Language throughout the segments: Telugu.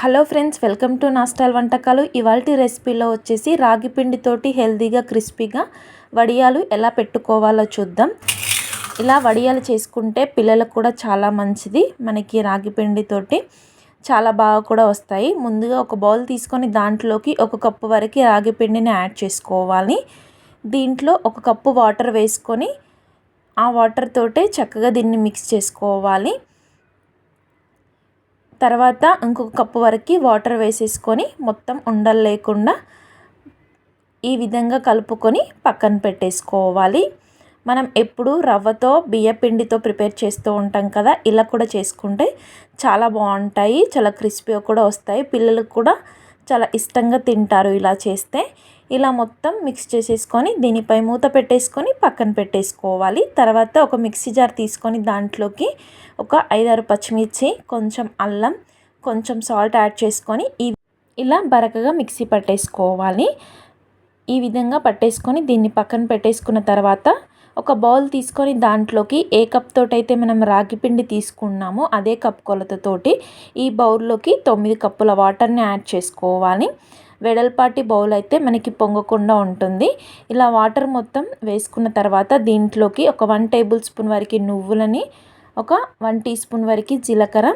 హలో ఫ్రెండ్స్ వెల్కమ్ టు నాస్టాల్ వంటకాలు. ఇవాళ రెసిపీలో వచ్చేసి రాగి పిండితోటి హెల్తీగా క్రిస్పీగా వడియాలు ఎలా పెట్టుకోవాలో చూద్దాం. ఇలా వడియాలు చేసుకుంటే పిల్లలకు కూడా చాలా మంచిది. మనకి రాగి పిండితోటి చాలా బాగా కూడా వస్తాయి. ముందుగా ఒక బౌల్ తీసుకొని దాంట్లోకి ఒక కప్పు వరకు రాగి పిండిని యాడ్ చేసుకోవాలి. దీంట్లో ఒక కప్పు వాటర్ వేసుకొని ఆ వాటర్ తోటే చక్కగా దీన్ని మిక్స్ చేసుకోవాలి. తర్వాత ఇంకొక కప్పు వరకు వాటర్ వేసేసుకొని మొత్తం ఉండలు లేకుండా ఈ విధంగా కలుపుకొని పక్కన పెట్టేసుకోవాలి. మనం ఎప్పుడు రవ్వతో బియ్యపిండితో ప్రిపేర్ చేస్తూ ఉంటాం కదా ఇలా కూడా చేసుకుంటే చాలా బాగుంటాయి చాలా క్రిస్పీగా కూడా వస్తాయి. పిల్లలకు కూడా చాలా ఇష్టంగా తింటారు ఇలా చేస్తే. ఇలా మొత్తం మిక్స్ చేసేసుకొని దీనిపై మూత పెట్టేసుకొని పక్కన పెట్టేసుకోవాలి. తర్వాత ఒక మిక్సీ జార్ తీసుకొని దాంట్లోకి ఒక ఐదారు పచ్చిమిర్చి కొంచెం అల్లం కొంచెం సాల్ట్ యాడ్ చేసుకొని ఈ ఇలా బరకగా మిక్సీ పట్టేసుకోవాలి. ఈ విధంగా పట్టేసుకొని దీన్ని పక్కన పెట్టేసుకున్న తర్వాత ఒక బౌల్ తీసుకొని దాంట్లోకి ఏ కప్ తోటైతే మనం రాగి పిండి తీసుకున్నామో అదే కప్ కొలతతోటి ఈ బౌల్లోకి తొమ్మిది కప్పుల వాటర్ని యాడ్ చేసుకోవాలి. వెడల్పాటి బౌల్ అయితే మనకి పొంగకుండా ఉంటుంది. ఇలా వాటర్ మొత్తం వేసుకున్న తర్వాత దీంట్లోకి ఒక వన్ టేబుల్ స్పూన్ వరకు నువ్వులని ఒక వన్ టీ స్పూన్ వరకు జీలకర్ర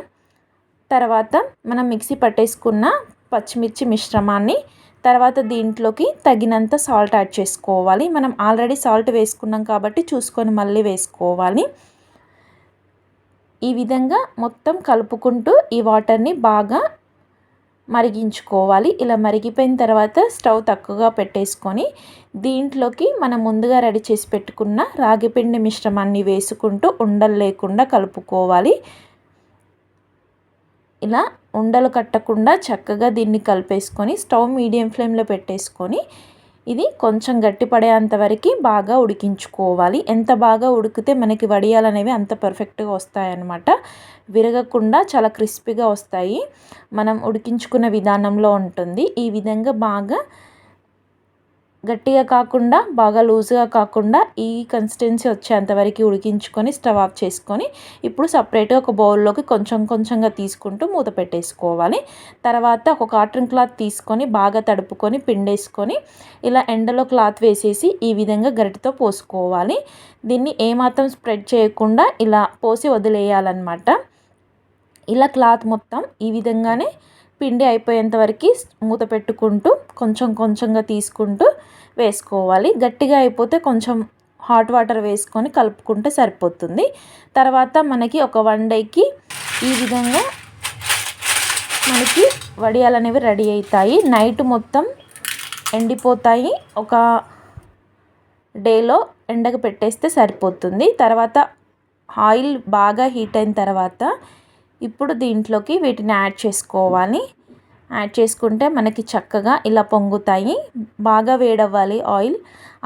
తర్వాత మనం మిక్సీ పట్టేసుకున్న పచ్చిమిర్చి మిశ్రమాన్ని తర్వాత దీంట్లోకి తగినంత సాల్ట్ యాడ్ చేసుకోవాలి. మనం ఆల్రెడీ సాల్ట్ వేసుకున్నాం కాబట్టి చూసుకొని మళ్ళీ వేసుకోవాలి. ఈ విధంగా మొత్తం కలుపుకుంటూ ఈ వాటర్ని బాగా మరిగించుకోవాలి. ఇలా మరిగిపోయిన తర్వాత స్టవ్ తక్కువగా పెట్టేసుకొని దీంట్లోకి మనం ముందుగా రెడీ చేసి పెట్టుకున్న రాగిపిండి మిశ్రమాన్ని వేసుకుంటూ ఉండలు లేకుండా కలుపుకోవాలి. ఇలా ఉండలు కట్టకుండా చక్కగా దీన్ని కలిపేసుకొని స్టవ్ మీడియం ఫ్లేమ్లో పెట్టేసుకొని ఇది కొంచెం గట్టిపడేంత వరకు బాగా ఉడికించుకోవాలి. ఎంత బాగా ఉడికితే మనకి వడియాలు అనేవి అంత పర్ఫెక్ట్గా వస్తాయన్నమాట. విరగకుండా చాలా క్రిస్పీగా వస్తాయి. మనం ఉడికించుకున్న విధానంలో ఉంటుంది. ఈ విధంగా బాగా గట్టిగా కాకుండా బాగా లూజ్గా కాకుండా ఈ కన్సిస్టెన్సీ వచ్చేంతవరకు ఉడికించుకొని స్టవ్ ఆఫ్ చేసుకొని ఇప్పుడు సపరేట్గా ఒక బౌల్లోకి కొంచెం కొంచెంగా తీసుకుంటూ మూత పెట్టేసుకోవాలి. తర్వాత ఒక కాటన్ క్లాత్ తీసుకొని బాగా తడుపుకొని పిండేసుకొని ఇలా ఎండలో క్లాత్ వేసేసి ఈ విధంగా గరిటతో పోసుకోవాలి. దీన్ని ఏమాత్రం స్ప్రెడ్ చేయకుండా ఇలా పోసి వదిలేయాలన్నమాట. ఇలా క్లాత్ మొత్తం ఈ విధంగానే పిండి అయిపోయేంత వరకు మూత పెట్టుకుంటూ కొంచెం కొంచెంగా తీసుకుంటూ వేసుకోవాలి. గట్టిగా అయిపోతే కొంచెం హాట్ వాటర్ వేసుకొని కలుపుకుంటే సరిపోతుంది. తర్వాత మనకి ఒక వన్ డేకి ఈ విధంగా మనకి వడియాలు అనేవి రెడీ అవుతాయి. నైట్ మొత్తం ఎండిపోతాయి. ఒక డేలో ఎండకు పెట్టేస్తే సరిపోతుంది. తర్వాత ఆయిల్ బాగా హీట్ అయిన తర్వాత ఇప్పుడు దీంట్లోకి వీటిని యాడ్ చేసుకోవాలి. యాడ్ చేసుకుంటే మనకి చక్కగా ఇలా పొంగుతాయి. బాగా వేడవ్వాలి ఆయిల్.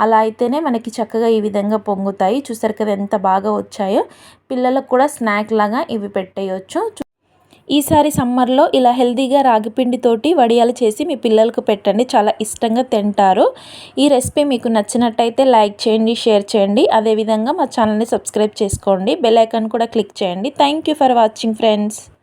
అలా అయితేనే మనకి చక్కగా ఈ విధంగా పొంగుతాయి. చూసారు కదా ఎంత బాగా వచ్చాయో. పిల్లలకు కూడా స్నాక్ లాగా ఇవి పెట్టేయచ్చు. ఈసారి సమ్మర్లో ఇలా హెల్తీగా రాగిపిండితోటి వడియాలు చేసి మీ పిల్లలకు పెట్టండి. చాలా ఇష్టంగా తింటారు. ఈ రెసిపీ మీకు నచ్చినట్టయితే లైక్ చేయండి షేర్ చేయండి. అదేవిధంగా మా ఛానల్ని సబ్స్క్రైబ్ చేసుకోండి. బెల్ ఐకాన్ కూడా క్లిక్ చేయండి. Thank for watching friends.